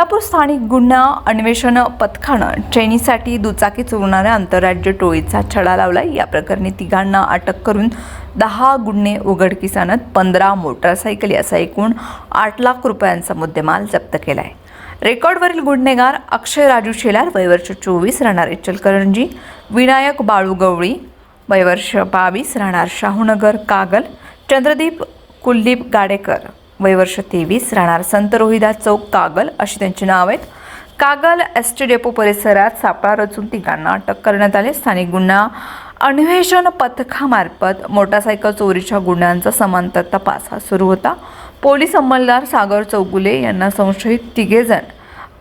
कोल्हापूर स्थानिक गुन्हा अन्वेषण पथकानं ट्रेनीसाठी दुचाकी चोरणाऱ्या आंतरराज्य टोळीचा छडा लावला या प्रकरणी तिघांना अटक करून दहा गुन्हे उघडकीस आणत पंधरा मोटारसायकल याचा एकूण आठ लाख रुपयांचा मुद्देमाल जप्त केला आहे रेकॉर्डवरील गुन्हेगार अक्षय राजू शेलार वयवर्ष चोवीस राहणार इचलकरंजी विनायक बाळू गवळी वयवर्ष बावीस राहणार शाहूनगर कागल चंद्रदीप कुलदीप गाडेकर. वयवर्ष तेवीस राहणार संत रोहिदास चौक कागल अशी त्यांची नाव आहेत. कागल एस टी डेपो परिसरात सापळा रचून तिघांना अटक करण्यात आले. स्थानिक गुन्हा अन्वेषण पथकामार्फत मोटारसायकल चोरीच्या गुन्ह्यांचा समांतर तपास हा सुरू होता. पोलीस अंमलदार सागर चौगुले यांना संशयित तिघेजण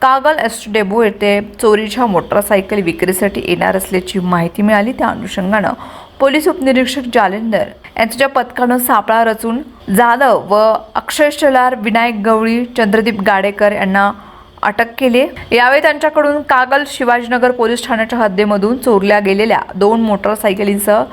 कागल एस टी येथे चोरीच्या मोटारसायकल विक्रीसाठी येणार असल्याची माहिती मिळाली. त्या अनुषंगानं पोलीस उपनिरीक्षक जालेंदर यांच्या पथकानं सापळा रचून जाधव व अक्षय शेलार विनायक गवळी चंद्रदीप गाडेकर यांना अटक केली. यावेळी त्यांच्याकडून कागल शिवाजीनगर पोलीस ठाण्याच्या हद्दीमधून चोरल्या गेलेल्या दोन मोटरसायकलींसह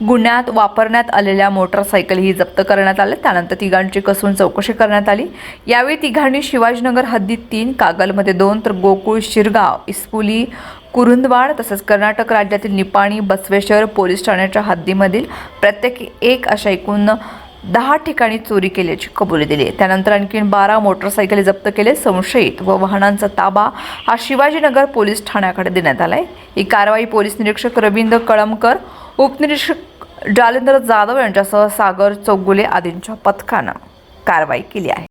गुन्ह्यात वापरण्यात आलेल्या मोटरसायकलही जप्त करण्यात आल्या त्यानंतर तिघांची कसून चौकशी करण्यात आली. यावेळी तिघांनी शिवाजीनगर हद्दीत तीन कागलमध्ये दोन तर गोकुळ शिरगाव इस्पुली कुरुंदवाड तसंच कर्नाटक राज्यातील निपाणी बसवेश्वर पोलीस ठाण्याच्या हद्दीमधील प्रत्येकी एक अशा एकूण दहा ठिकाणी चोरी केल्याची कबुली दिली त्यानंतर आणखीन बारा मोटरसायकली जप्त केले. संशयित व वाहनांचा ताबा हा शिवाजीनगर पोलीस ठाण्याकडे देण्यात आला आहे ही कारवाई पोलीस निरीक्षक रवींद्र कळमकर उपनिरीक्षक जालेंद्र जाधव यांच्यासह सागर चौगुले आदींच्या पथकानं कारवाई केली आहे.